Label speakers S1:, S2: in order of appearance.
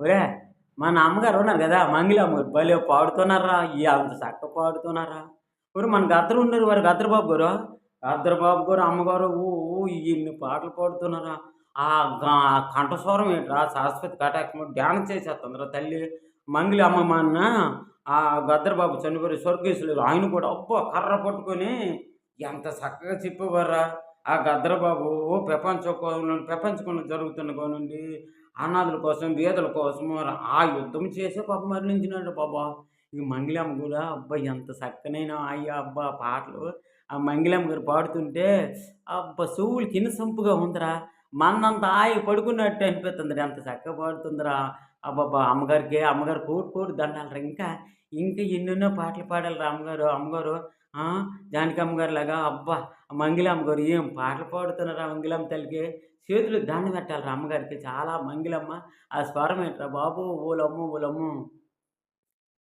S1: ఒరే మా అమ్మగారు ఉన్నారు కదా మంగిలి అమ్మగారు భలే పాడుతున్నారా ఈ అంత చక్క పాడుతున్నారా? ఊరు మన గద్దరు ఉన్నారు వారు గద్దరబాబు గారు. గద్దరబాబు గారు అమ్మగారు ఊ ఇన్ని పాటలు పాడుతున్నారా? ఆ గా- కంఠస్వరం ఏంట్రా? సరస్వతి కటాక్షం ధ్యానం చేసేస్తుందిరా తల్లి. మంగిలి అమ్మమ్మ అన్న ఆ గద్దరబాబు చనిపోయి స్వర్గీసులు ఆయన కూడా అబ్బో కర్ర పట్టుకొని ఎంత చక్కగా చెప్పేవారా ఆ గద్దరబాబు బాబు ప్రపంచం జరుగుతున్న కానుండి అనాథుల కోసం బీదల కోసం ఆ యుద్ధం చేసే పాప మరణించినాడు బాబా. ఈ మంగిలమ్మ కూడా అబ్బా ఎంత చక్కనైన అయ్యా అబ్బా పాటలు. ఆ మంగిలమ్మ గారు పాడుతుంటే అబ్బా చెవులు కింద సంపుగా ఉందిరా. మన్నంత ఆయి పడుకున్నట్టు అనిపిస్తుంది ఎంత చక్కగా పాడుతుందిరా. అబ్బబ్బా! అమ్మగారికి అమ్మగారు కోటి కోటి దండాలరా ఇంకా ఇంకా ఎన్నెన్నో పాటలు పాడాలిరా అమ్మగారు. అమ్మగారు జానకమ్మ జానకి అమ్మగారు లాగా అబ్బా! మంగిలమ్మ గారు ఏం పాటలు పాడుతున్నారా మంగిలమ్మ తల్లికి? చేతులు దండం పెట్టాలరా అమ్మగారికి. చాలా మంగిలమ్మ. ఆ స్వరం ఏంట్రా? బాబు ఓలమ్మ ఓలమ్మ.